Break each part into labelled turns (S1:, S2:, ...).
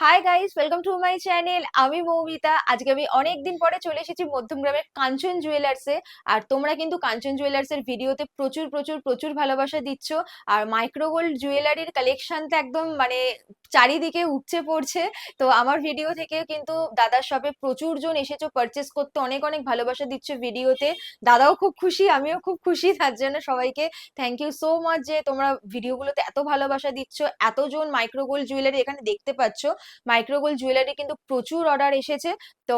S1: Hi guys welcome to my channel আমি মৌমিতা। আজকে আমি অনেকদিন পরে চলে এসেছি মধ্যমগ্রামের কাঞ্চন জুয়েলার্সে আর তোমরা কিন্তু কাঞ্চন জুয়েলার্সের ভিডিওতে প্রচুর প্রচুর প্রচুর ভালোবাসা দিচ্ছ। আর মাইক্রোগোল্ড জুয়েলারির কালেকশনটা একদম মানে চারিদিকে উপচে পড়ছে। তো আমার ভিডিও থেকে কিন্তু দাদার শপে প্রচুর জন এসেছ পারচেস করতে অনেক অনেক ভালোবাসা দিচ্ছ ভিডিওতে দাদাও খুব খুশি, আমিও খুব খুশি, তার জন্য সবাইকে থ্যাংক ইউ সো মাচ যে তোমরা ভিডিওগুলোতে এত ভালোবাসা দিচ্ছ, এতজন মাইক্রোগোল্ড জুয়েলারি এখানে দেখতে পাচ্ছ। মাইক্রোগোল্ড জুয়েলারি কিন্তু প্রচুর অর্ডার এসেছে। তো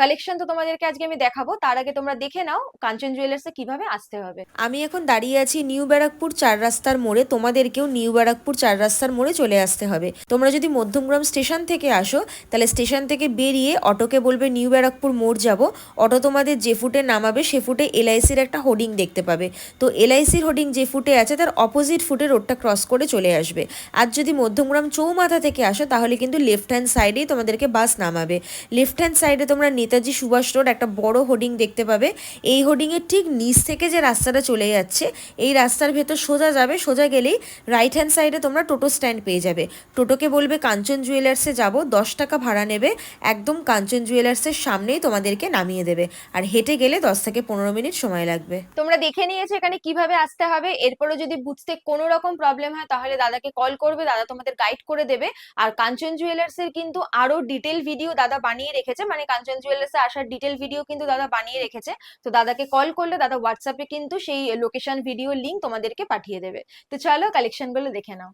S1: কালেকশন তো তোমাদেরকে আজকে আমি দেখাবো। তার আগে তোমরা দেখে নাও কাঞ্চন জুয়েলার্সে কীভাবে আসতে হবে।
S2: আমি এখন দাঁড়িয়ে আছি নিউ ব্যারাকপুর চার রাস্তার মোড়ে। তোমাদেরকেও নিউ ব্যারাকপুর চার রাস্তার মোড়ে চলে আসতে হবে। তোমরা যদি মধ্যমগ্রাম স্টেশন থেকে আসো, তাহলে স্টেশন থেকে বেরিয়ে অটোকে বলবে নিউ ব্যারাকপুর মোড় যাব। অটো তোমাদের যে ফুটে নামাবে, সে ফুটে এলআইসির একটা হোর্ডিং দেখতে পাবে। তো এলআইসির হোর্ডিং যে ফুটে আছে, তার অপোজিট ফুটে রোডটা ক্রস করে চলে আসবে। আর যদি মধ্যমগ্রাম চৌমাথা থেকে আসো, তাহলে কিন্তু লেফট হ্যান্ড সাইডেই তোমাদেরকে বাস নামাবে। লেফট হ্যান্ড সাইডে তোমরা নেতাজি সুভাষ রোড একটা বড় হোর্ডিং দেখতে পাবে। এই হোর্ডিংয়ের ঠিক নিচ থেকে যে রাস্তাটা চলে যাচ্ছে, এই রাস্তার ভেতর সোজা যাবে, সোজা গেলেই রাইট হ্যান্ড সাইডে তোমরা টোটো স্ট্যান্ড পেয়ে যাবে। টোটোকে বলবে কাঞ্চন জুয়েলার্সে যাব, দশ টাকা ভাড়া নেবে, একদম কাঞ্চন জুয়েলার্সের সামনেই তোমাদেরকে নামিয়ে দেবে। আর হেঁটে গেলে দশ থেকে পনেরো মিনিট সময় লাগবে।
S1: তোমরা দেখে নিয়েছো এখানে কীভাবে আসতে হবে এরপরে যদি বুঝতে কোনো রকম প্রবলেম হয়, তাহলে দাদাকে কল করবে, দাদা তোমাদের গাইড করে দেবে। আর কাঞ্চন জুয়েলার্স এর কিন্তু আরও ডিটেল ভিডিও দাদা বানিয়ে রেখেছে। মানে কাঞ্চন জুয়েলার্স এ আসার ডিটেল ভিডিও কিন্তু দাদা বানিয়ে রেখেছে। তো দাদাকে কল করলে দাদা হোয়াটসঅ্যাপে কিন্তু সেই লোকেশন ভিডিও লিংক তোমাদেরকে পাঠিয়ে দেবে। তো চলো কালেকশনগুলো দেখে নাও।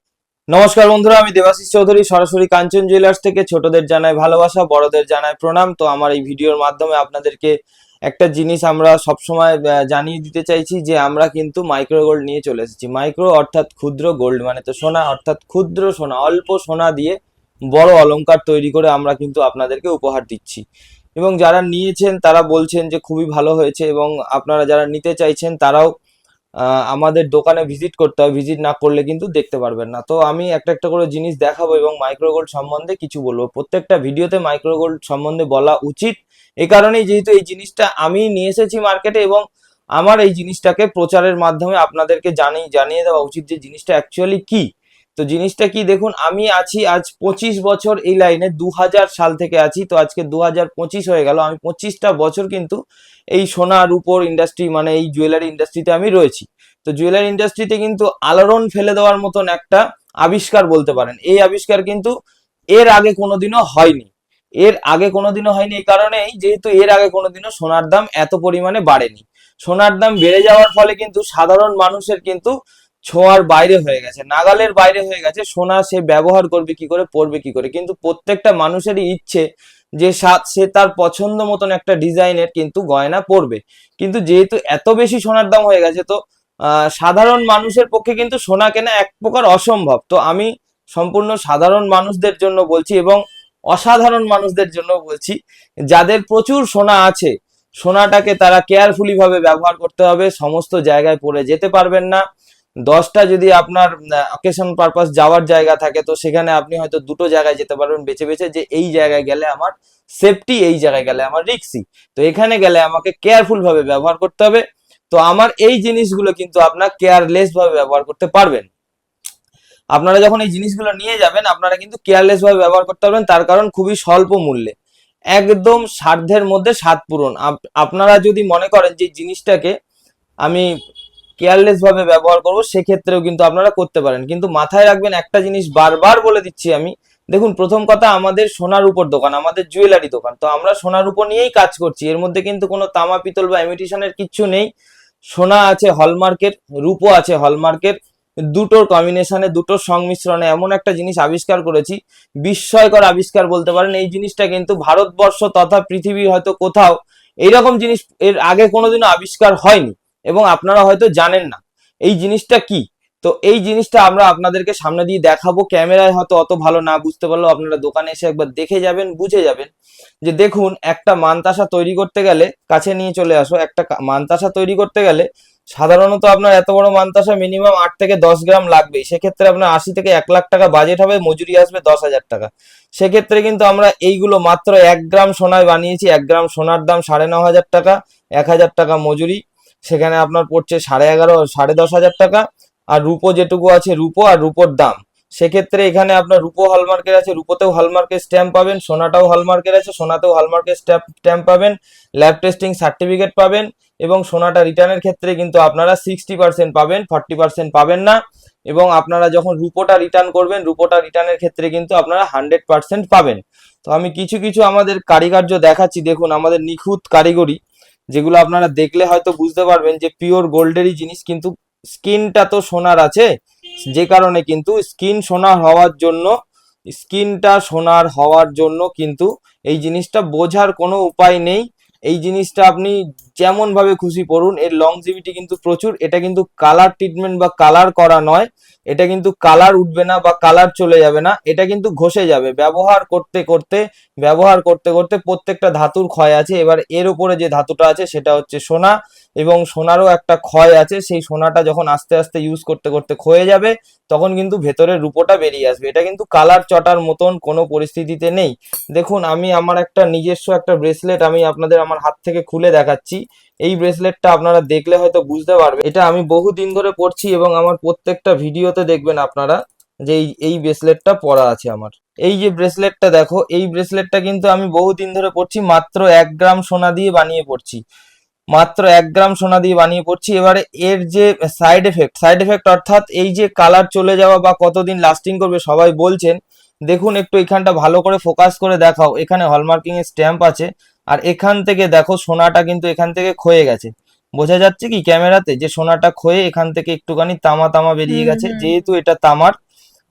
S3: নমস্কার বন্ধুরা, আমি দেবাশিস চৌধুরী। সরাসরি কাঞ্চন জুয়েলার্স থেকে ছোটদের জানাই ভালোবাসা, বড়দের জানাই প্রণাম। তো আমার এই ভিডিওর মাধ্যমে আপনাদেরকে একটা জিনিস আমরা সবসময় জানিয়ে দিতে চাইছি যে আমরা কিন্তু মাইক্রো গোল্ড নিয়ে চলে এসেছি। মাইক্রো অর্থাৎ ক্ষুদ্র গোল্ড মানে তো সোনা, অর্থাৎ ক্ষুদ্র সোনা, অল্প সোনা দিয়ে বড় অলঙ্কার তৈরি করে আমরা কিন্তু আপনাদেরকে উপহার দিচ্ছি। এবং যারা নিয়েছেন, তারা বলছেন যে খুবই ভালো হয়েছে এবং আপনারা যারা নিতে চাইছেন, তারাও আমাদের দোকানে ভিজিট করতে হবে। ভিজিট না করলে কিন্তু দেখতে পারবেন না। তো আমি একটা একটা করে জিনিস দেখাবো এবং মাইক্রোগোল্ড সম্বন্ধে কিছু বলব। প্রত্যেকটা ভিডিওতে মাইক্রোগোল্ড সম্বন্ধে বলা উচিত। এই কারণেই যেহেতু এই জিনিসটা আমি নিয়ে এসেছি মার্কেটে এবং আমার এই জিনিসটাকে প্রচারের মাধ্যমে আপনাদেরকে জানিয়ে জানিয়ে দেওয়া উচিত যে জিনিসটা অ্যাকচুয়ালি কি। তো জিনিসটা কি দেখুন, আমি আছি আজ পঁচিশ বছর এই লাইনে দু হাজার সাল থেকে আছি, তো আজকে দু হাজার পঁচিশ হয়ে গেল, আমি পঁচিশটা বছর কিন্তু এই সোনা রূপোর ইন্ডাস্ট্রি মানে এই জুয়েলারি ইন্ডাস্ট্রিতে আমি রয়েছি। তো জুয়েলারি ইন্ডাস্ট্রিতে কিন্তু আলোড়ন ফেলে দেওয়ার মতন একটা আবিষ্কার বলতে পারেন। এই আবিষ্কার কিন্তু এর আগে কোনোদিনও হয়নি। এর আগে কোনোদিনও হয়নি এই কারণেই, যেহেতু এর আগে কোনোদিনও সোনার দাম এত পরিমাণে বাড়েনি। সোনার দাম বেড়ে যাওয়ার ফলে কিন্তু সাধারণ মানুষের কিন্তু ছোঁয়ার বাইরে হয়ে গেছে, নাগালের বাইরে হয়ে গেছে, সোনা সে ব্যবহার করবে, কি করে? পরবে, কি করে? কিন্তু প্রত্যেকটা মানুষেরই ইচ্ছে যে সা- তার পছন্দ মতন একটা ডিজাইনের কিন্তু গয়না পরবে। কিন্তু যেহেতু এত বেশি সোনার দাম হয়ে গেছে, তো সাধারণ মানুষের পক্ষে কিন্তু সোনা কেনা এক প্রকার অসম্ভব। তো আমি সম্পূর্ণ সাধারণ মানুষদের জন্য বলছি এবং অসাধারণ মানুষদের জন্য বলছি, যাদের প্রচুর সোনা আছে, সোনাটাকে তারা কেয়ারফুলি ভাবে ব্যবহার করতে হবে, সমস্ত জায়গায় পরে যেতে পারবেন না। দশটা যদি আপনার অকেশন পারপাস যাওয়ার জায়গা থাকে, তো সেখানে আপনি হয়তো দুটো জায়গায় যেতে পারবেন বেছে বেছে যে এই জায়গায় গেলে আমার সেফটি এই জায়গায় গেলে আমার রিক্সি তো এখানে গেলে আমাকে কেয়ারফুল ভাবে ব্যবহার করতে হবে। তো আমার এই জিনিসগুলো কিন্তু আপনার কেয়ারলেস ভাবে ব্যবহার করতে পারবেন। আপনারা যখন এই জিনিসগুলো নিয়ে যাবেন, আপনারা কিন্তু কেয়ারলেস ভাবে ব্যবহার করতে পারবেন, তার কারণ খুবই স্বল্প মূল্যে। একদম সাধ্যের মধ্যে স্বাদ পূরণ। আপ- আপনারা যদি মনে করেন যে জিনিসটাকে আমি কেয়ারলেস ভাবে ব্যবহার করব, সেক্ষেত্রেও কিন্তু আপনারা করতে পারেন। কিন্তু মাথায় রাখবেন একটা জিনিস বারবার বলে দিচ্ছি আমি। দেখুন, প্রথম কথা আমাদের সোনার উপর দোকান, আমাদের জুয়েলারি দোকান। তো আমরা সোনার উপর নিয়েই কাজ করছি। এর মধ্যে কিন্তু কোনো তামা, পিতল বা ইমিটেশনের কিচ্ছু নেই। সোনা আছে হলমার্কের রূপো আছে হলমার্কের দুটোর কম্বিনেশনে দুটোর সংমিশ্রণে এমন একটা জিনিস আবিষ্কার করেছি। বিস্ময়কর আবিষ্কার বলতে পারেন, এই জিনিসটা কিন্তু ভারতবর্ষ তথা পৃথিবীর হয়তো কোথাও এইরকম জিনিস এর আগে কোনোদিনও আবিষ্কার হয়নি। এবং আপনারা হয়তো জানেন না। এই জিনিসটা কি? তো এই জিনিসটা আমরা আপনাদেরকে সামনে দিয়ে দেখাবো। ক্যামেরায় হয়তো অত ভালো না বুঝতে পারলেও আপনারা দোকানে এসে একবার দেখে যাবেন, বুঝে যাবেন যে দেখুন, একটা মানতাসা তৈরি করতে গেলে, কাছে নিয়ে চলে আসো, একটা মানতাসা তৈরি করতে গেলে সাধারণত আপনার এত বড় মানতাসা মিনিমাম আট থেকে দশ গ্রাম লাগবেই সেক্ষেত্রে আপনার আশি থেকে এক লাখ টাকা বাজেট হবে, মজুরি আসবে দশ হাজার টাকা। সেক্ষেত্রে কিন্তু আমরা এইগুলো মাত্র এক গ্রাম সোনায় বানিয়েছি। এক গ্রাম সোনার দাম সাড়ে ন হাজার টাকা, এক হাজার টাকা মজুরি। সেখানে আপনার পড়ছে সাড়ে এগারো, সাড়ে দশ হাজার টাকা। আর রুপো যেটুকু আছে, রুপো আর রুপোর দাম। সেক্ষেত্রে এখানে আপনার রুপো হলমার্কের আছে, রুপোতেও হলমার্কের স্ট্যাম্প পাবেন, সোনাটাও হলমার্কের আছে, সোনাতেও হলমার্কের স্ট্যাম্প স্ট্যাম্প পাবেন ল্যাব টেস্টিং সার্টিফিকেট পাবেন এবং সোনাটা রিটার্নের ক্ষেত্রে কিন্তু আপনারা সিক্সটি পার্সেন্ট পাবেন ফর্টি পার্সেন্ট পাবেন না এবং আপনারা যখন রুপোটা রিটার্ন করবেন, রুপোটা রিটার্নের ক্ষেত্রে কিন্তু আপনারা হান্ড্রেড পার্সেন্ট পাবেন। তো আমি কিছু কিছু আমাদের কারিকার্য দেখাচ্ছি। দেখুন, আমাদের নিখুঁত কারিগরি। যেগুলো আপনারা দেখলে হয়তো বুঝতে পারবেন যে পিওর গোল্ডেরই জিনিস, কিন্তু স্কিনটা তো সোনার আছে। যে কারণে কিন্তু স্কিন সোনার হওয়ার জন্য স্কিনটা সোনার হওয়ার জন্য কিন্তু এই জিনিসটা বোঝার কোনো উপায় নেই। এই জিনিসটা আপনি যেমন ভাবে খুশি পড়ুন, এর লংজিভিটি কিন্তু প্রচুর। এটা কিন্তু কালার ট্রিটমেন্ট বা কালার করা নয়। এটা কিন্তু কালার উঠবে না বা কালার চলে যাবে না। এটা কিন্তু ঘষে যাবে। ব্যবহার করতে করতে, ব্যবহার করতে করতে প্রত্যেকটা ধাতুর ক্ষয় আছে। এবার এর উপরে যে ধাতুটা আছে সেটা হচ্ছে সোনা। এবং সোনারও একটা ক্ষয় আছে, সেই সোনাটা যখন আস্তে আস্তে ইউজ করতে করতে ক্ষয়ে যাবে, তখন কিন্তু ভেতরের রূপোটা বেরিয়ে আসবে। এটা কিন্তু কালার চটার মতন কোনো পরিস্থিতিতে নেই। দেখুন, আমি আমার একটা নিজস্ব একটা ব্রেসলেট আমি আপনাদের আমার হাত থেকে খুলে দেখাচ্ছি। এই ব্রেসলেটটা আপনারা দেখলে হয়তো বুঝতে পারবে এটা আমি বহু দিন ধরে পরছি এবং আমার প্রত্যেকটা ভিডিওতে দেখবেন আপনারা যে এই ব্রেসলেটটা পরা আছে আমার। এই যে ব্রেসলেটটা দেখো, এই ব্রেসলেটটা কিন্তু আমি বহু দিন ধরে পরছি, মাত্র এক গ্রাম সোনা দিয়ে বানিয়ে পড়ছি মাত্র এক গ্রাম সোনা দিয়ে বানিয়ে পড়ছি। এবারে এর যে সাইড এফেক্ট সাইড এফেক্ট অর্থাৎ এই যে কালার চলে যাওয়া বা কতদিন লাস্টিং করবে সবাই বলছেন। দেখুন একটু এখানটা ভালো করে ফোকাস করে দেখাও। এখানে হলমার্কিং এর স্ট্যাম্প আছে। আর এখান থেকে দেখো সোনাটা কিন্তু এখান থেকে ক্ষয়ে গেছে। বোঝা যাচ্ছে কি ক্যামেরাতে? যে সোনাটা ক্ষয়ে এখান থেকে একটুখানি তামা তামা বেরিয়ে গেছে। যেহেতু এটা তামার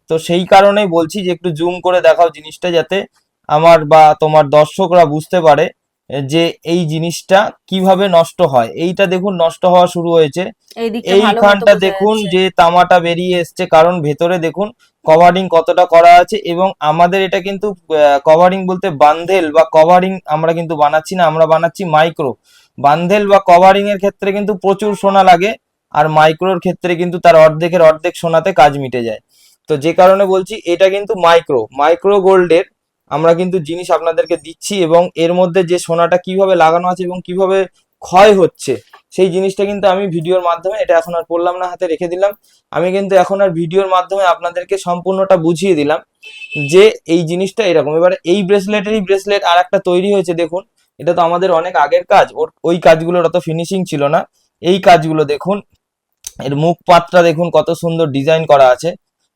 S3: তো সেই কারণেই বলছি যে একটু জুম করে দেখাও জিনিসটা যাতে আমার বা তোমার দর্শকরা বুঝতে পারে। যে এই জিনিসটা কীভাবে নষ্ট হয়। এইটা দেখুন নষ্ট হওয়া শুরু হয়েছে। এইখানটা দেখুন যে তামাটা বেরিয়ে এসছে কারণ ভেতরে দেখুন কভারিং কতটা করা আছে এবং আমাদের এটা কিন্তু কভারিং বলতে বান্ধেল বা কভারিং আমরা কিন্তু বানাচ্ছি না আমরা বানাচ্ছি মাইক্রো। বান্ধেল বা কভারিং এর ক্ষেত্রে কিন্তু প্রচুর সোনা লাগে আর মাইক্রোর ক্ষেত্রে কিন্তু তার অর্ধেকের অর্ধেক সোনাতে কাজ মিটে যায়। তো যে কারণে বলছি এটা কিন্তু মাইক্রো মাইক্রো গোল্ডের আমরা কিন্তু জিনিস আপনাদেরকে দিচ্ছি এবং এর মধ্যে যে সোনাটা কীভাবে লাগানো আছে এবং কীভাবে ক্ষয় হচ্ছে, সেই জিনিসটা কিন্তু আমি ভিডিওর মাধ্যমে, এটা এখন আর পড়লাম না, হাতে রেখে দিলাম। আমি কিন্তু এখন আর ভিডিওর মাধ্যমে আপনাদেরকে সম্পূর্ণটা বুঝিয়ে দিলাম যে এই জিনিসটা এরকম। এবারে এই ব্রেসলেটেরই ব্রেসলেট আর একটা তৈরি হয়েছে, দেখুন। এটা তো আমাদের অনেক আগের কাজ, ওর ওই কাজগুলোর অত ফিনিশিং ছিল না। এই কাজগুলো দেখুন, এর মুখ পাতটা দেখুন কত সুন্দর ডিজাইন করা আছে।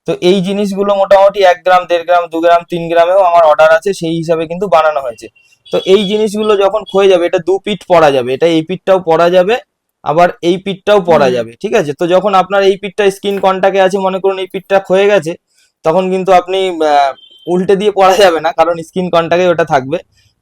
S3: তো এই জিনিসগুলো মোটামুটি এক গ্রাম দেড় গ্রাম দু গ্রাম তিন গ্রামেও আমার অর্ডার আছে সেই হিসাবে কিন্তু বানানো হয়েছে। তো এই জিনিসগুলো যখন ক্ষয়ে যাবে এটা দু পিঠ পরা যাবে এটা এই পিঠটাও পরা যাবে আবার এই পিঠটাও পরা যাবে ঠিক আছে? তো যখন আপনার এই পিঠটা স্কিন কন্টাক্টে আছে মনে করুন এই পিঠটা ক্ষয়ে গেছে তখন কিন্তু আপনি উল্টে দিয়ে পরা যাবে না কারণ স্কিন কন্টাক্টে ওটা থাকবে।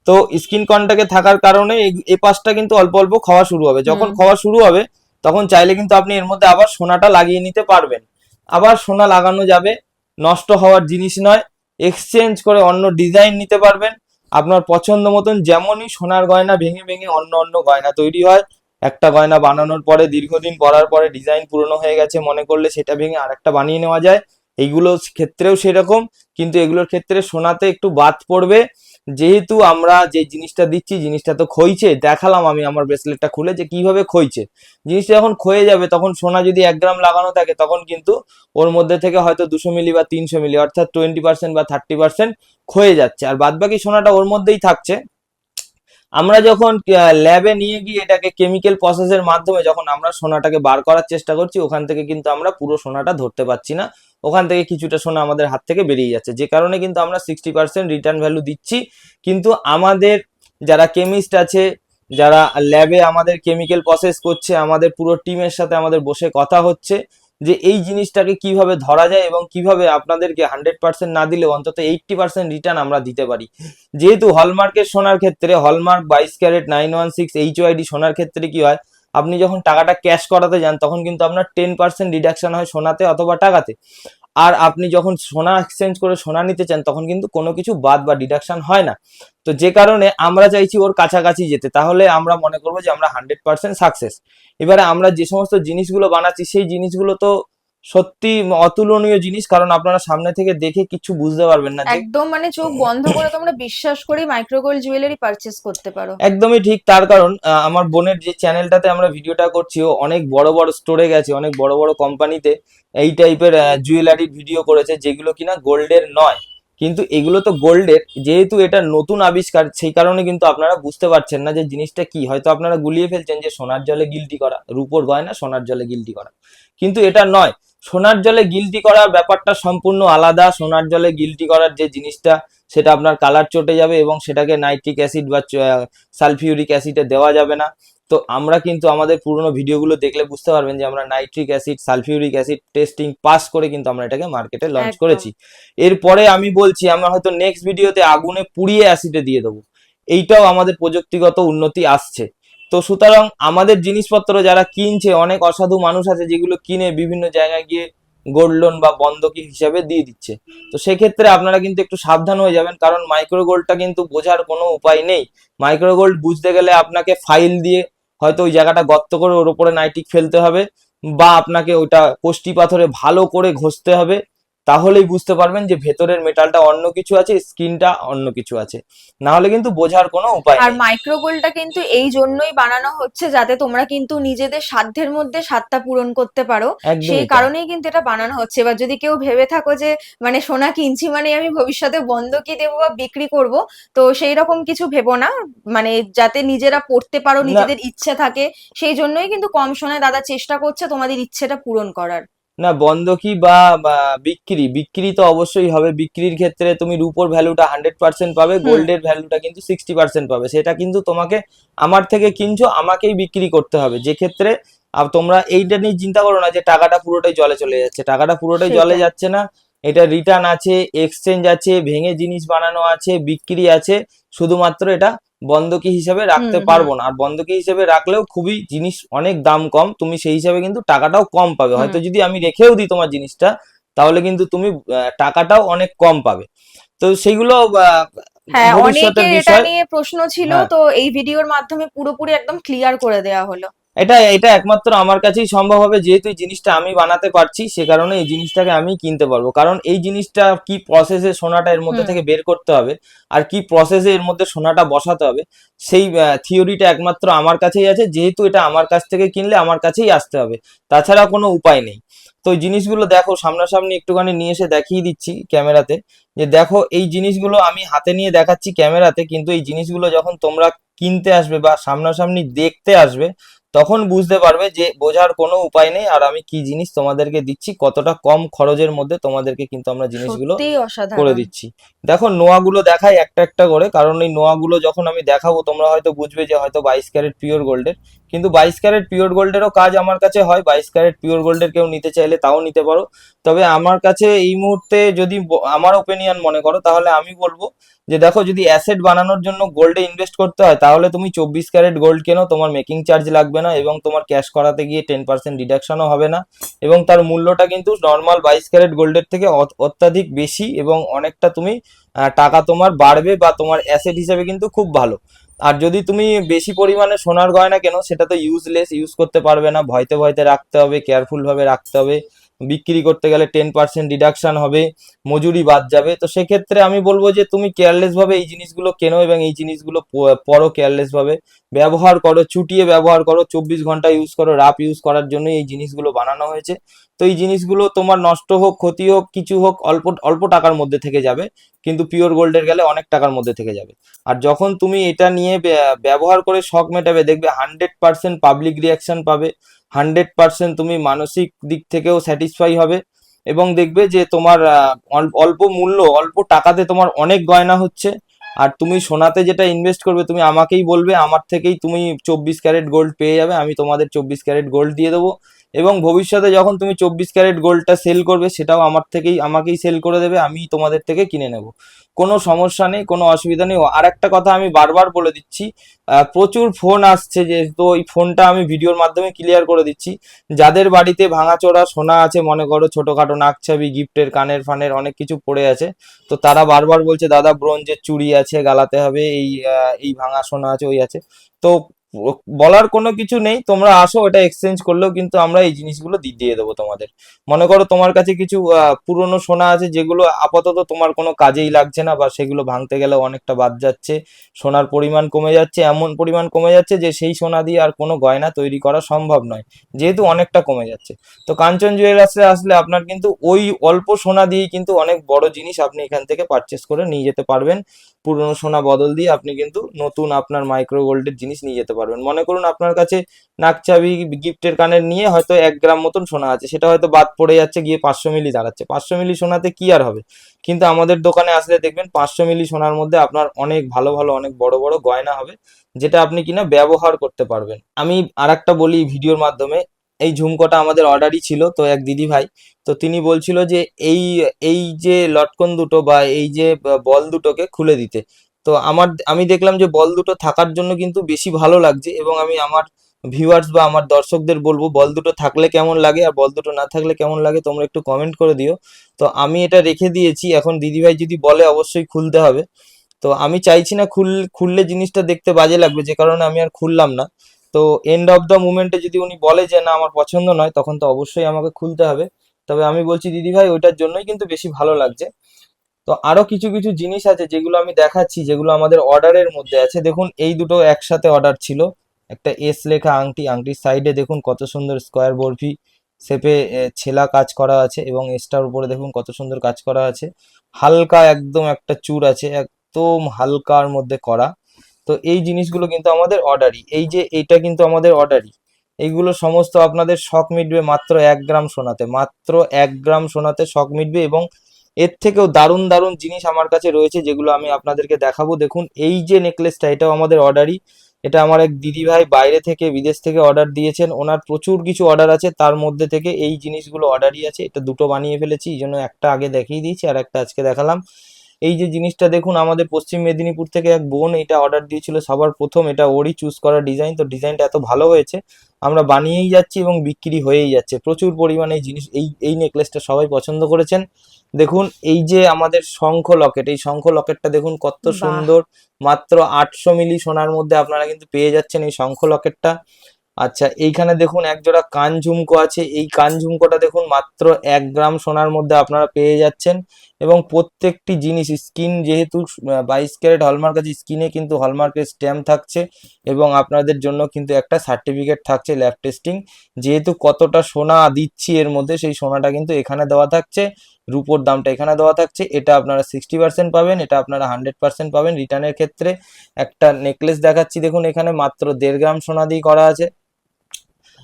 S3: তো স্কিন কন্টাক্টে থাকার কারণে এই পাশটা কিন্তু অল্প অল্প খাওয়া শুরু হবে। যখন খাওয়া শুরু হবে তখন চাইলে কিন্তু আপনি এর মধ্যে আবার সোনাটা লাগিয়ে নিতে পারবেন। আবার সোনা লাগানো যাবে। নষ্ট হওয়ার জিনিস নয়। এক্সচেঞ্জ করে অন্য ডিজাইন নিতে পারবেন। আপনার পছন্দ মতন যেমনই সোনার গয়না ভেঙে ভেঙে অন্য অন্য গয়না তৈরি হয়। একটা গয়না বানানোর পরে দীর্ঘদিন পরার পরে ডিজাইন পুরনো হয়ে গেছে, মনে করলে সেটা ভেঙে আরেকটা বানিয়ে নেওয়া যায়। এইগুলোর ক্ষেত্রেও সেরকম, কিন্তু এগুলোর ক্ষেত্রে সোনাতে একটু বাদ পড়বে। যেহেতু আমরা যে জিনিসটা দিচ্ছি, জিনিসটা তো খইছে দেখালাম আমি আমার ব্রেসলেটটা খুলে যে কীভাবে খইছে জিনিসটা যখন খয়ে যাবে, তখন সোনা যদি এক গ্রাম লাগানো থাকে, তখন কিন্তু ওর মধ্যে থেকে হয়তো দুশো মিলি বা তিনশো মিলি, অর্থাৎ টোয়েন্টি পার্সেন্ট বা থার্টি পার্সেন্ট ক্ষয়ে যাচ্ছে। আর বাদবাকি সোনাটা ওর মধ্যেই থাকছে। আমরা যখন ল্যাবে নিয়ে গিয়ে এটাকে কেমিক্যাল প্রসেসের মাধ্যমে যখন আমরা সোনাটাকে বার করার চেষ্টা করছি, ওখান থেকে কিন্তু আমরা পুরো সোনাটা ধরতে পারছি না। ওখান থেকে কিছুটা সোনা আমাদের হাত থেকে বেরিয়ে যাচ্ছে। যে কারণে কিন্তু আমরা সিক্সটি পার্সেন্ট রিটার্ন ভ্যালু দিচ্ছি। কিন্তু আমাদের যারা কেমিস্ট আছে, যারা ল্যাবে আমাদের কেমিক্যাল প্রসেস করছে, আমাদের পুরো টিমের সাথে আমাদের বসে কথা হচ্ছে যে এই জিনিসটাকে কীভাবে ধরা যায় এবং কীভাবে আপনাদেরকে হান্ড্রেড পার্সেন্ট না দিলে অন্তত এইটটি পার্সেন্ট রিটার্ন আমরা দিতে পারি। যেহেতু হলমার্কের সোনার ক্ষেত্রে হলমার্ক বাইশ carat nine one six H UID সোনার ক্ষেত্রে কি হয়, আপনি যখন টাকাটা ক্যাশ করাতে যান, তখন কিন্তু আপনার টেন পার্সেন্ট ডিডাকশন হয় সোনাতে অথবা টাকাতে। আর আপনি যখন সোনা এক্সচেঞ্জ করে সোনা নিতে চান, তখন কিন্তু কোনো কিছু বাদ বা ডিডাকশন হয় না। তো যে কারণে আমরা চাইছি ওর কাছাকাছি যেতে, তাহলে আমরা মনে করব যে আমরা হান্ড্রেড পার্সেন্ট সাকসেস এবারে আমরা যে সমস্ত জিনিসগুলো বানাচ্ছি, সেই জিনিসগুলো তো সত্যি অতুলনীয় জিনিস কারণ আপনারা সামনে থেকে দেখে কিছু বুঝতে পারবেন না
S1: একদম মানে চোখ বন্ধ করে তোমরা বিশ্বাস করে মাইক্রোগোল্ড জুয়েলারি পারচেস করতে পারো।
S3: একদমই ঠিক তার কারণ আমার বোনের যে চ্যানেলটাতে আমরা ভিডিওটা করছি ও অনেক বড় বড় স্টোরে গেছে অনেক বড় বড় কোম্পানিতে এই টাইপের জুয়েলারি ভিডিও করেছে যেগুলো কিনা গোল্ডের নয়। কিন্তু এগুলো তো গোল্ডের যেহেতু এটা নতুন আবিষ্কার সেই কারণে কিন্তু আপনারা বুঝতে পারছেন না যে জিনিসটা কি। হয়তো আপনারা গুলিয়ে ফেলছেন যে সোনার জলে গিলটি করা রূপোর গয়না সোনার জলে গিলটি করা। কিন্তু এটা নয় সোনার জলে গিলটি করার ব্যাপারটা সম্পূর্ণ আলাদা। সোনার জলে গিলটি করার যে জিনিসটা সেটা আপনার কালার চটে যাবে এবং সেটাকে নাইট্রিক অ্যাসিড বা সালফিউরিক অ্যাসিডে দেওয়া যাবে না। তো আমরা কিন্তু আমাদের পুরোনো ভিডিওগুলো দেখলে বুঝতে পারবেন যে আমরা nitric acid sulphuric acid testing pass করে কিন্তু আমরা এটাকে মার্কেটে লঞ্চ করেছি। এরপরে আমি বলছি আমরা হয়তো নেক্সট ভিডিওতে আগুনে পুড়িয়ে অ্যাসিডে দিয়ে দেবো। এইটাও আমাদের প্রযুক্তিগত উন্নতি আসছে। তো সুতরাং আমাদের জিনিসপত্র যারা কিনছে, অনেক অসাধু মানুষ আছে যেগুলো কিনে বিভিন্ন জায়গায় গিয়ে গোল্ড লোন বা বন্ধকি হিসাবে দিয়ে দিচ্ছে। তো সেক্ষেত্রে আপনারা কিন্তু একটু সাবধান হয়ে যাবেন, কারণ মাইক্রো গোল্ডটা কিন্তু বোঝার কোনো উপায় নেই। মাইক্রো গোল্ড বুঝতে গেলে আপনাকে ফাইল দিয়ে হয়তো ওই জায়গাটা গর্ত করে ওর উপরে নাইটিক ফেলতে হবে, বা আপনাকে ওইটা কোষ্টি পাথরে ভালো করে ঘষতে হবে। তাহলেই বুঝতে পারবেন যে ভেতরের মেটালটা অন্য কিছু আছে স্কিনটা অন্য কিছু আছে। না হলে কিন্তু বোঝার কোনো উপায়
S1: আর মাইক্রোগোল্ডটা কিন্তু এই জন্যই বানানো হচ্ছে যাতে তোমরা কিন্তু নিজেদের সাধ্যের মধ্যে স্বাদটা পূরণ করতে পারো। সেই কারণেই কিন্তু এটা বানানো হচ্ছে। এবার যদি কেউ ভেবে থাকো যে মানে সোনা কিনছি মানে আমি ভবিষ্যতে বন্ধকি দেবো বা বিক্রি করব তো সেই রকম কিছু ভেবো না। মানে যাতে নিজেরা পড়তে পারো নিজেদের ইচ্ছে থাকে। সেই জন্যই কিন্তু কম সোনায় দাদা চেষ্টা করছে তোমাদের ইচ্ছেটা পূরণ করার।
S3: না বন্ধকি বা বা বিক্রি বিক্রি তো অবশ্যই হবে। বিক্রির ক্ষেত্রে তুমি রুপোর ভ্যালুটা হান্ড্রেড পার্সেন্ট পাবে। গোল্ডের ভ্যালুটা কিন্তু সিক্সটি পার্সেন্ট পাবে। সেটা কিন্তু তোমাকে আমার থেকে কিনছো আমাকেই বিক্রি করতে হবে। যে ক্ষেত্রে আব তোমরা এইটা নিয়ে চিন্তা করো না যে টাকাটা পুরোটাই জলে চলে যাচ্ছে। টাকাটা পুরোটাই জলে যাচ্ছে না। এটা রিটার্ন আছে এক্সচেঞ্জ আছে ভেঙে জিনিস বানানো আছে বিক্রি আছে। শুধুমাত্র এটা বন্ধকি হিসেবে রাখতে। পারব না। আর বন্ধকি হিসেবে রাখলেও খুবই জিনিস অনেক দাম কম। তুমি সেই হিসাবে কিন্তু টাকাটাও কম পাবে। হয়তো যদি আমি রেখেও দিই তোমার জিনিসটা তাহলে কিন্তু তুমি টাকাটাও অনেক কম পাবে। তো সেইগুলো
S1: হ্যাঁ অনেকের এটা নিয়ে প্রশ্ন ছিল
S3: হ্যাঁ।
S1: তো এই ভিডিওর মাধ্যমে পুরোপুরি একদম ক্লিয়ার করে দেওয়া হলো।
S3: এটা এটা একমাত্র আমার কাছেই সম্ভব হবে যেহেতু এই জিনিসটা আমি বানাতে পারছি সে কারণে এই জিনিসটাকে আমি কিনতে পারব। কারণ এই জিনিসটা কি প্রসেসে সোনাটা এর মধ্যে থেকে বের করতে হবে আর কি প্রসেসে এর মধ্যে সোনাটা বসাতে হবে সেই থিওরিটা একমাত্র আমার কাছেই আছে যেহেতু এটা আমার কাছ থেকে কিনলে আমার কাছেই আসতে হবে। তাছাড়া কোনো উপায় নেই। তো এই জিনিসগুলো দেখো সামনাসামনি একটুখানি নিয়ে এসে দেখিয়ে দিচ্ছি ক্যামেরাতে যে দেখো এই জিনিসগুলো আমি হাতে নিয়ে দেখাচ্ছি ক্যামেরাতে কিন্তু এই জিনিসগুলো যখন তোমরা কিনতে আসবে বা সামনাসামনি দেখতে আসবে তখন বুঝতে পারবে যে বোঝার কোনো উপায় নেই আর আমি কি জিনিস তোমাদেরকে দিচ্ছি কতটা কম খরচের মধ্যে তোমাদেরকে কিন্তু আমরা জিনিসগুলো করে দিচ্ছি। দেখো নোয়াগুলো দেখাই একটা একটা করে কারণ এই নোয়াগুলো যখন আমি দেখাবো তোমরা হয়তো বুঝবে যে হয়তো বাইশ ক্যারেট পিওর গোল্ডের কিন্তু বাইশ ক্যারেট পিওর গোল্ডেরও কাজ আমার কাছে হয় বাইশ ক্যারেট পিওর গোল্ডের কেউ নিতে চাইলে তাও নিতে পারো। তবে আমার কাছে এই মুহূর্তে যদি আমার ওপিনিয়ন মনে করো তাহলে আমি বলব যে দেখো যদি অ্যাসেট বানানোর জন্য গোল্ডে ইনভেস্ট করতে হয়, তাহলে তুমি চব্বিশ ক্যারেট গোল্ড কেনো, তোমার মেকিং চার্জ লাগবে না এবং তোমার ক্যাশ করাতে গিয়ে টেন পার্সেন্ট ডিডাকশনও হবে না। এবং তার মূল্যটা কিন্তু নর্মাল বাইশ ক্যারেট গোল্ডের থেকে অত- অত্যাধিক বেশি এবং অনেকটা তুমি টাকা তোমার বাড়বে বা তোমার অ্যাসেট হিসেবে কিন্তু খুব ভালো। আর যদি তুমি বেশি পরিমাণে সোনার গয়না কেনো, সেটা তো ইউজলেস ইউজ করতে পারবে না। ভয়তে ভয়তে রাখতে হবে কেয়ারফুলভাবে রাখতে হবে। বিক্রি করতে গেলে টেন পার্সেন্ট ডিডাকশন হবে, মজুরি বাদ যাবে। তো সেক্ষেত্রে আমি বলব যে, তুমি কেয়ারলেস ভাবে এই জিনিসগুলো কেনো এবং এই জিনিসগুলো পরো কেয়ারলেস ভাবে ব্যবহার করো, চুটিয়ে ব্যবহার করো, চব্বিশ ঘণ্টা ইউজ করো রাপ ইউজ করার জন্য এই জিনিসগুলো বানানো হয়েছে। তো এই জিনিসগুলো তোমার নষ্ট হোক, ক্ষতি হোক, কিছু হোক, অল্প অল্প টাকার মধ্যে থেকে যাবে। কিন্তু পিওর গোল্ডের গেলে অনেক টাকার মধ্যে থেকে যাবে। আর যখন তুমি এটা নিয়ে ব্যবহার করে শখ মেটাবে, দেখবে হান্ড্রেড পার্সেন্ট পাবলিক রিয়াকশন পাবে। হান্ড্রেড পার্সেন্ট তুমি মানসিক দিক থেকেও স্যাটিসফাই হবে এবং দেখবে যে তোমার অল- অল্প মূল্য, অল্প টাকাতে তোমার অনেক গয়না হচ্ছে। আর তুমি সোনাতে যেটা ইনভেস্ট করবে, তুমি আমাকেই বলবে, আমার থেকেই তুমি চব্বিশ ক্যারেট গোল্ড পেয়ে যাবে, আমি তোমাদের চব্বিশ ক্যারেট গোল্ড দিয়ে দেবো। এবং ভবিষ্যতে যখন তুমি চব্বিশ ক্যারেট গোল্ডটা সেল করবে, সেটাও আমার থেকেই, আমাকেই সেল করে দেবে, আমি তোমাদের থেকে কিনে নেব। কোনো সমস্যা নেই, কোনো অসুবিধা নেই। আর একটা কথা আমি বারবার বলে দিচ্ছি প্রচুর ফোন আসছে যে তো ওই ফোনটা আমি ভিডিওর মাধ্যমে ক্লিয়ার করে দিচ্ছি। যাদের বাড়িতে ভাঙাচোরা সোনা আছে, মনে করো ছোটখাটো নাকছাবি, গিফটের, কানের ফানের অনেক কিছু পড়ে আছে, তো তারা বারবার বলছে, দাদা ব্রোঞ্জের চুড়ি আছে, গালাতে হবে, এই এই ভাঙা সোনা আছে, ওই আছে। তো বলার কোনো কিছু নেই, তোমরা আসো এটা এক্সচেঞ্জ করলেও কিন্তু আমরা এই জিনিসগুলো দিয়ে দেবো তোমাদের। মনে করো তোমার কাছে কিছু পুরনো সোনা আছে, যেগুলো আপাতত তোমার কোনো কাজেই লাগছে না বা সেগুলো ভাঙতে গেলে অনেকটা বাদ যাচ্ছে, সোনার পরিমাণ কমে যাচ্ছে, এমন পরিমাণ কমে যাচ্ছে যে সেই সোনা দিয়ে আর কোনো গয়না তৈরি করা সম্ভব নয়, যেহেতু অনেকটা কমে যাচ্ছে। তো কাঞ্চন জুয়েলার্সে আসলে আপনার কিন্তু ওই অল্প সোনা দিয়েই কিন্তু অনেক বড় জিনিস আপনি এখান থেকে পারচেস করে নিয়ে যেতে পারবেন। পুরনো সোনা বদল দিয়ে আপনি কিন্তু নতুন আপনার মাইক্রো গোল্ডের জিনিস নিয়ে যেতে পারবেন। মনে করুন আপনার কাছে নাকচাবি গিফটের কানের নিয়ে হয়তো এক গ্রাম মতন সোনা আছে। সেটা হয়তো বাদ পড়ে যাচ্ছে, গিয়ে পাঁচশো মিলি দাঁড়াচ্ছে। পাঁচশো মিলি সোনাতে কি আর হবে? কিন্তু আমাদের দোকানে আসলে দেখবেন পাঁচশো মিলি সোনার মধ্যে আপনার অনেক ভালো ভালো, অনেক বড় বড় গয়না হবে, যেটা আপনি কিনা ব্যবহার করতে পারবেন। আমি আর একটা বলি ভিডিওর মাধ্যমে এই ঝুমকোটা আমাদের অর্ডারই ছিল, তো এক দিদি ভাই, তো তিনি বলছিল যে এই এই যে লটকন দুটো বা এই যে বল দুটোকে খুলে দিতে। তো আমার, আমি দেখলাম যে বল দুটো থাকার জন্য কিন্তু বেশি ভালো লাগছে এবং আমি আমার ভিউয়ার্স বা আমার দর্শকদের বলব, বল দুটো থাকলে কেমন লাগে আর বল দুটো না থাকলে কেমন লাগে তোমরা একটু কমেন্ট করে দিও। তো আমি এটা রেখে দিয়েছি, এখন দিদিভাই যদি বলে অবশ্যই খুলতে হবে। তো আমি চাইছি না খুল, খুললে জিনিসটা দেখতে বাজে লাগবে, যে কারণে আমি আর খুললাম না। তো এন্ড অফ দ্য মুমেন্টে যদি উনি বলে যে, না, আমার পছন্দ নয়, তখন তো অবশ্যই আমাকে খুলতে হবে। তবে আমি বলছি দিদিভাই ওইটার জন্যই কিন্তু বেশি ভালো লাগছে। তো আরও কিছু কিছু জিনিস আছে যেগুলো আমি দেখাচ্ছি, যেগুলো আমাদের অর্ডারের মধ্যে আছে। দেখুন, এই দুটো একসাথে অর্ডার ছিল। একটা এস লেখা আংটি, আংটির সাইডে দেখুন কত সুন্দর স্কোয়ার বরফি শেপে ছেলা কাজ করা আছে এবং এসটার উপরে দেখুন কত সুন্দর কাজ করা আছে। হালকা একদম একটা চূড় আছে, একদম হালকার মধ্যে করা। তো এই জিনিসগুলো কিন্তু আমাদের অর্ডারই এই যে এইটা কিন্তু আমাদের অর্ডারই এইগুলো সমস্ত আপনাদের শখ মিটবে মাত্র এক গ্রাম সোনাতে। মাত্র এক গ্রাম সোনাতে শখ মিটবে এবং এর থেকেও দারুণ দারুণ জিনিস আমার কাছে রয়েছে যেগুলো আমি আপনাদেরকে দেখাবো। দেখুন, এই যে নেকলেসটা এটাও আমাদের অর্ডারই এটা আমার এক দিদি ভাই বাইরে থেকে, বিদেশ থেকে অর্ডার দিয়েছেন। ওনার প্রচুর কিছু অর্ডার আছে, তার মধ্যে থেকে এই জিনিসগুলো অর্ডারই আছে। এটা দুটো বানিয়ে ফেলেছি, এই জন্য একটা আগে দেখিয়ে দিয়েছি আর একটা আজকে দেখালাম। এই যে জিনিসটা দেখুন আমাদের পশ্চিম মেদিনীপুর থেকে এক বোন এটা অর্ডার দিয়েছিল সবার প্রথম এটা ওরই চুজ করা ডিজাইন তো ডিজাইনটা এত ভালো হয়েছে আমরা বানিয়েই যাচ্ছি এবং বিক্রি হয়েই যাচ্ছে। প্রচুর পরিমাণে এই জিনিস এই এই নেকলেসটা সবাই পছন্দ করেছেন। দেখুন এই যে আমাদের শঙ্খ লকেট এই শঙ্খ লকেটটা দেখুন কত সুন্দর মাত্র আটশো মিলি সোনার মধ্যে আপনারা কিন্তু পেয়ে যাচ্ছেন এই শঙ্খ লকেটটা আচ্ছা এইখানে দেখুন এক জোড়া কান ঝুমকো আছে এই কান ঝুমকোটা দেখুন মাত্র এক গ্রাম সোনার মধ্যে আপনারা পেয়ে যাচ্ছেন। এবং প্রত্যেকটি জিনিস, স্কিন যেহেতু বাইশ ক্যারেট হলমার্ক আছে, স্কিনে কিন্তু হলমার্কের স্ট্যাম্প থাকছে এবং আপনাদের জন্য কিন্তু একটা সার্টিফিকেট থাকছে ল্যাব টেস্টিং। যেহেতু কতটা সোনা দিচ্ছি এর মধ্যে, সেই সোনাটা কিন্তু এখানে দেওয়া থাকছে, রুপোর দামটা এখানে দেওয়া থাকছে। এটা আপনারা সিক্সটি পার্সেন্ট পাবেন, এটা আপনারা হান্ড্রেড পার্সেন্ট পাবেন রিটার্নের ক্ষেত্রে। একটা নেকলেস দেখাচ্ছি, দেখুন এখানে মাত্র দেড় গ্রাম সোনা দিয়ে করা আছে।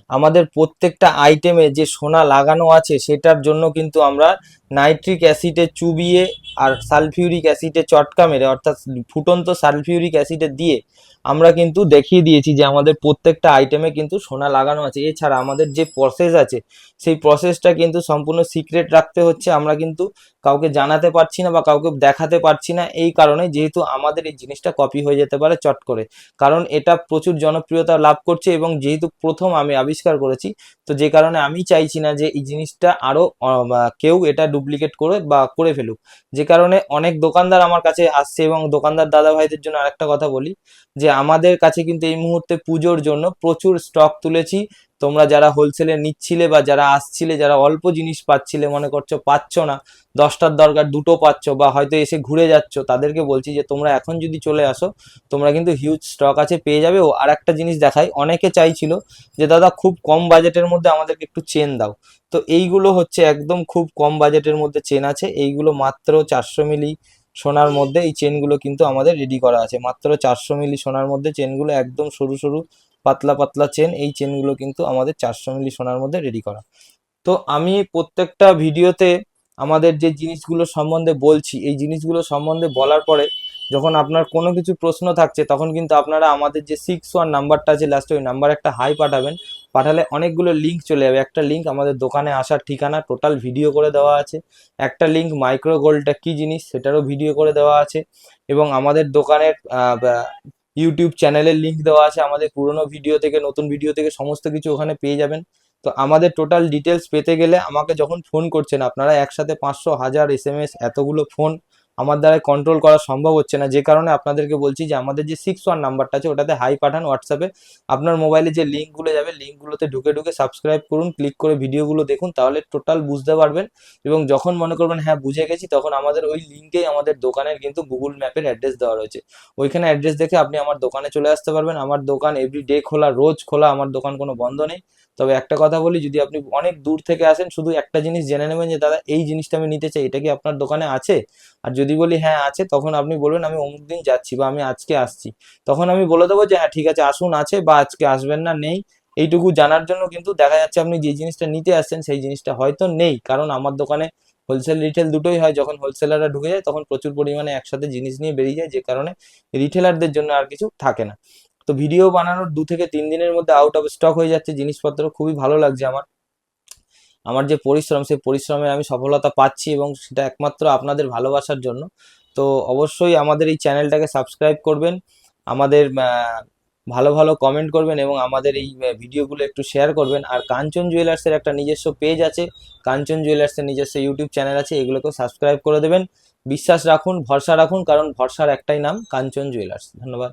S3: আমাদের প্রত্যেকটা আইটেমে যে সোনা লাগানো আছে, সেটার জন্য কিন্তু আমরা নাইট্রিক অ্যাসিডে চুবিয়ে আর সালফিউরিক অ্যাসিডে চটকা মেরে, অর্থাৎ ফুটন্ত সালফিউরিক অ্যাসিডে দিয়ে আমরা কিন্তু দেখিয়ে দিয়েছি যে আমাদের প্রত্যেকটা আইটেমে কিন্তু সোনা লাগানো আছে। এছাড়া আমাদের যে প্রসেস আছে, সেই প্রসেসটা কিন্তু সম্পূর্ণ সিক্রেট রাখতে হচ্ছে। আমরা কিন্তু কাউকে জানাতে পারছি না বা কাউকে দেখাতে পারছি না। এই কারণে যেহেতু আমাদের এই জিনিসটা কপি হয়ে যেতে পারে চট করে। কারণ এটা প্রচুর জনপ্রিয়তা লাভ করছে এবং যেহেতু প্রথম আমি আবিষ্কার করেছি, তো যে কারণে আমি চাইছি না যে এই জিনিসটা আরও কেউ এটা ডুপ্লিকেট করে বা করে ফেলুক। যে কারণে অনেক দোকানদার আমার কাছে আসছে এবং দোকানদার দাদা ভাইদের জন্য আরেকটা কথা বলি, যে আমাদের কাছে কিন্তু এই মুহূর্তে পুজোর জন্য প্রচুর স্টক তুলেছি। তোমরা যারা হোলসেলে নিচ্ছিলে বা যারা আসছিলে, যারা অল্প জিনিস পাচ্ছিলে, মনে করছ পাচ্ছ না, দশটার দরকার দুটো পাচ্ছ বা হয়তো এসে ঘুরে যাচ্ছ, তাদেরকে বলছি যে তোমরা এখন যদি চলে আসো, তোমরা কিন্তু হিউজ স্টক আছে, পেয়ে যাবে। ও আর একটা জিনিস দেখাই, অনেকে চাইছিল যে, দাদা, খুব কম বাজেটের মধ্যে আমাদেরকে একটু চেন দাও। তো এইগুলো হচ্ছে একদম খুব কম বাজেটের মধ্যে চেন আছে। এইগুলো মাত্র চারশো মিলি সোনার মধ্যে এই চেনগুলো কিন্তু আমাদের রেডি করা আছে। মাত্র চারশো মিলি সোনার মধ্যে চেনগুলো একদম সরু সরু পাতলা পাতলা চেন এই চেনগুলো কিন্তু আমাদের চারশো মিলি সোনার মধ্যে রেডি করা। তো আমি প্রত্যেকটা ভিডিওতে আমাদের যে জিনিসগুলো সম্বন্ধে বলছি, এই জিনিসগুলো সম্বন্ধে বলার পরে যখন আপনার কোনো কিছু প্রশ্ন থাকছে, তখন কিন্তু আপনারা আমাদের যে সিক্স ওয়ান নাম্বারটা আছে লাস্টে ওই নাম্বার একটা হাই পাঠাবেন। পাঠালে অনেকগুলো লিঙ্ক চলে যাবে। একটা লিঙ্ক আমাদের দোকানে আসার ঠিকানা টোটাল ভিডিও করে দেওয়া আছে। একটা লিঙ্ক মাইক্রো গোল্ডটা কী জিনিস, সেটারও ভিডিও করে দেওয়া আছে। এবং আমাদের দোকানের ইউটিউব চ্যানেলের লিঙ্ক দেওয়া আছে। আমাদের পুরনো ভিডিও থেকে, নতুন ভিডিও থেকে সমস্ত কিছু ওখানে পেয়ে যাবেন। তো আমাদের টোটাল ডিটেলস পেতে গেলে আমাকে যখন ফোন করছেন, আপনারা একসাথে পাঁচশো, হাজার এস এতগুলো ফোন আমার দ্বারা কন্ট্রোল করা সম্ভব হচ্ছে না। যে কারণে আপনাদেরকে বলছি যে, আমাদের যে সিক্স ওয়ান নাম্বারটা আছে, ওটাতে হাই পাঠান হোয়াটসঅ্যাপে আপনার মোবাইলে যে লিঙ্কগুলো যাবে লিঙ্কগুলোতে ঢুকে ঢুকে সাবস্ক্রাইব করুন ক্লিক করে ভিডিওগুলো দেখুন, তাহলে টোটাল বুঝতে পারবেন। এবং যখন মনে করবেন হ্যাঁ বুঝে গেছি, তখন আমাদের ওই লিঙ্কেই আমাদের দোকানের কিন্তু গুগল ম্যাপের অ্যাড্রেস দেওয়া রয়েছে। ওইখানে অ্যাড্রেস দেখে আপনি আমার দোকানে চলে আসতে পারবেন। আমার দোকান এভরি ডে খোলা, রোজ খোলা, আমার দোকান কোনো বন্ধ নেই। তবে একটা কথা বলি, যদি আপনি অনেক দূর থেকে আসেন, শুধু একটা জিনিস জেনে নেবেন যে, দাদা, এই জিনিসটা আমি নিতে চাই, এটা কি আপনার দোকানে আছে? আর যদি বলি হ্যাঁ আছে, তখন আপনি বলবেন, আমি অমুক দিন যাচ্ছি বা আমি আজকে আসছি। তখন আমি বলে দেবো যে হ্যাঁ ঠিক আছে, আসুন, আছে বা আজকে আসবেন না, নেই। এইটুকু জানার জন্য কিন্তু দেখা যাচ্ছে, আপনি যে জিনিসটা নিতে আসছেন, সেই জিনিসটা হয়তো নেই। কারণ আমার দোকানে হোলসেল রিটেল দুটোই হয়। যখন হোলসেলাররা ঢুকে যায়, তখন প্রচুর পরিমাণে একসাথে জিনিস নিয়ে বেরিয়ে যায়, যে কারণে রিটেলারদের জন্য আর কিছু থাকে না। তো ভিডিও বানানোর দু থেকে তিন দিনের মধ্যে আউট অফ স্টক হয়ে যাচ্ছে, জিনিসপত্র খুবই ভালো লাগছে আমার। আমার যে পরিশ্রম, সেই পরিশ্রমে আমি সফলতা পাচ্ছি এবং সেটা একমাত্র আপনাদের ভালোবাসার জন্য। তো অবশ্যই আমাদের এই চ্যানেলটাকে সাবস্ক্রাইব করবেন, আমাদের ভালো ভালো কমেন্ট করবেন এবং আমাদের এই ভিডিওগুলো একটু শেয়ার করবেন। আর কাঞ্চন জুয়েলার্সের একটা নিজস্ব পেজ আছে, কাঞ্চন জুয়েলার্সের নিজস্ব ইউটিউব চ্যানেল আছে, এগুলোকেও সাবস্ক্রাইব করে দেবেন। বিশ্বাস রাখুন, ভরসা রাখুন, কারণ ভরসার একটাই নাম কাঞ্চন জুয়েলার্স ধন্যবাদ।